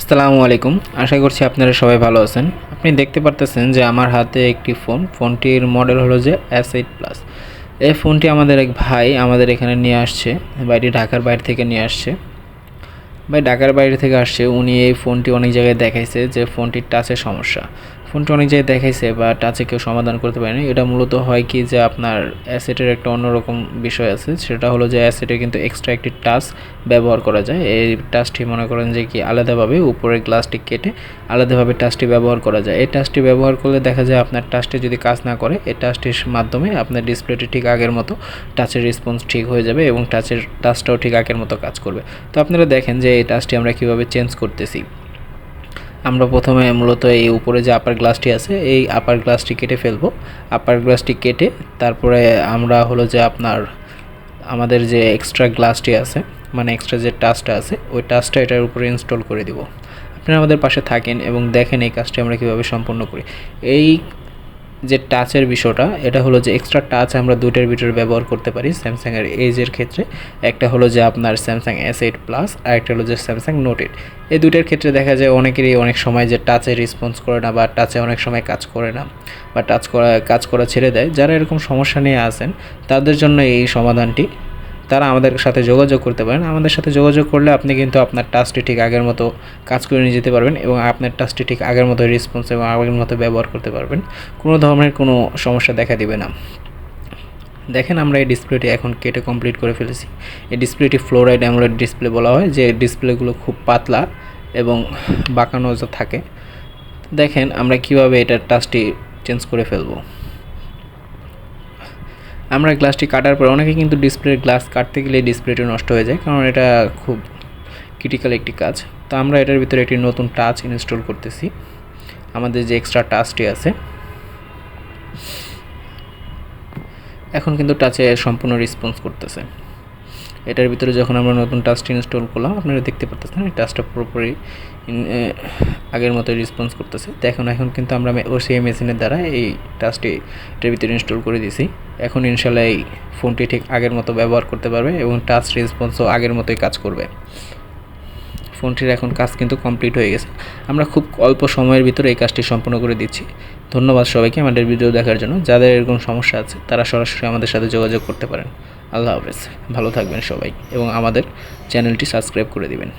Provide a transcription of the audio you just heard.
আসসালামু আলাইকুম। আশা করছি আপনারা সবাই ভালো আছেন। আপনি দেখতে পারতেছেন যে আমার হাতে একটি ফোন। ফোনটির মডেল হলো যে এস এইট প্লাস এই ফোনটি আমাদের এক ভাই আমাদের এখানে নিয়ে আসছে। বাইরে ঢাকার বাইরে থেকে নিয়ে আসছে। ভাই ঢাকার বাইরে থেকে আসছে। উনি এই ফোনটি অনেক জায়গায় দেখাইছে যে ফোনটির টাচের সমস্যা। ফোনটি অনেক জায়গায় দেখাইছে বা টাচে কেউ সমাধান করতে পারেনি। এটা মূলত হয় কি যে আপনার অ্যাসেটের একটা অন্যরকম বিষয় আছে, সেটা হলো যে অ্যাসেটে কিন্তু এক্সট্রা একটি টাচ ব্যবহার করা যায়। এই টাচটি মনে করেন যে কি আলাদাভাবে উপরের গ্লাসটি কেটে আলাদাভাবে টাচটি ব্যবহার করা যায়। এই টাচটি ব্যবহার করলে দেখা যায় আপনার টাচটি যদি কাজ না করে, এই টাচটির মাধ্যমে আপনার ডিসপ্লেটি ঠিক আগের মতো টাচের রেসপন্স ঠিক হয়ে যাবে এবং টাচের টাচটাও ঠিক আগের মতো কাজ করবে। তো আপনারা দেখেন যে এই টাচটি আমরা কীভাবে চেঞ্জ করতেছি। আমরা প্রথমে মূলত এই উপরে যে আপার গ্লাসটি আছে, এই আপার গ্লাসটি কেটে ফেলব। আপার গ্লাসটি কেটে তারপরে আমরা হলো যে আপনার আমাদের যে এক্সট্রা গ্লাসটি আছে মানে এক্সট্রা যে টাচটা আছে, ওই টাচটা এটার উপরে ইনস্টল করে দিব। আপনারা আমাদের পাশে থাকেন এবং দেখেন এই কাজটি আমরা কীভাবে সম্পন্ন করি। এই যে টাচের বিষয়টা, এটা হলো যে এক্সট্রা টাচ আমরা দুইটার ভিতরে ব্যবহার করতে পারি স্যামসাংয়ের এজের ক্ষেত্রে। একটা হলো যে আপনার স্যামসাং এস এইট প্লাস আর একটা হলো যে স্যামসাং নোট এইট এই দুইটার ক্ষেত্রে দেখা যায় অনেকেরই অনেক সময় যে টাচে রেসপন্স করে না বা টাচে অনেক সময় কাজ করে না বা টাচ করা, কাজ করা ছেড়ে দেয়। যারা এরকম সমস্যা নিয়ে আসেন তাদের জন্য এই সমাধানটি তারা আমাদের সাথে যোগাযোগ করতে পারেন। আমাদের সাথে যোগাযোগ করলে আপনি কিন্তু আপনার টাচটি ঠিক আগের মতো কাজ করে নিয়ে যেতে পারবেন এবং আপনার টাচটি ঠিক আগের মতো রেসপন্স এবং আগের মতো ব্যবহার করতে পারবেন। কোনো ধরনের কোনো সমস্যা দেখা দিবে না। দেখেন আমরা এই ডিসপ্লেটি এখন কেটে কমপ্লিট করে ফেলেছি। এই ডিসপ্লেটি ফ্লোরাইড অ্যামোলেড ডিসপ্লে বলা হয়, যে ডিসপ্লেগুলো খুব পাতলা এবং বাঁকানো থাকে। দেখেন আমরা কীভাবে এটার টাচটি চেঞ্জ করে ফেলব। আমরা গ্লাসটি কাটার পর অনেকে কিন্তু ডিসপ্লের গ্লাস কাটতে গেলে ডিসপ্লেটি নষ্ট হয়ে যায়, কারণ এটা খুব ক্রিটিক্যাল একটি কাজ। তো আমরা এটার ভিতরে একটি নতুন টাচ ইনস্টল করতেছি। আমাদের যে এক্সট্রা টাচটি আছে, এখন কিন্তু টাচে সম্পূর্ণ রেসপন্স করতেছে। এটার ভিতরে যখন আমরা নতুন টাচটি ইনস্টল করলাম, আপনারা দেখতে পাচ্ছেন এই টাচটা পুরোপুরি আগের মতো রেসপন্স করতেছে। দেখুন, এখন এখন কিন্তু আমরা ও সেই মেশিনের দ্বারা এই টাচটি এটার ভিতরে ইনস্টল করে দিয়েছি। এখন ইনশাল্লাহ এই ফোনটি ঠিক আগের মতো ব্যবহার করতে পারবে এবং টাচ রেসপন্সও আগের মতোই কাজ করবে। ফোনটির এখন কাজ কিন্তু কমপ্লিট হয়ে গেছে। আমরা খুব অল্প সময়ের ভিতরে এই কাজটি সম্পূর্ণ করে দিচ্ছি। ধন্যবাদ সবাইকে আমাদের ভিডিও দেখার জন্য। যাদের এরকম সমস্যা আছে, তারা সরাসরি আমাদের সাথে যোগাযোগ করতে পারেন। আল্লাহ হাফেজ। ভালো থাকবেন সবাই এবং আমাদের চ্যানেলটি সাবস্ক্রাইব করে দিবেন।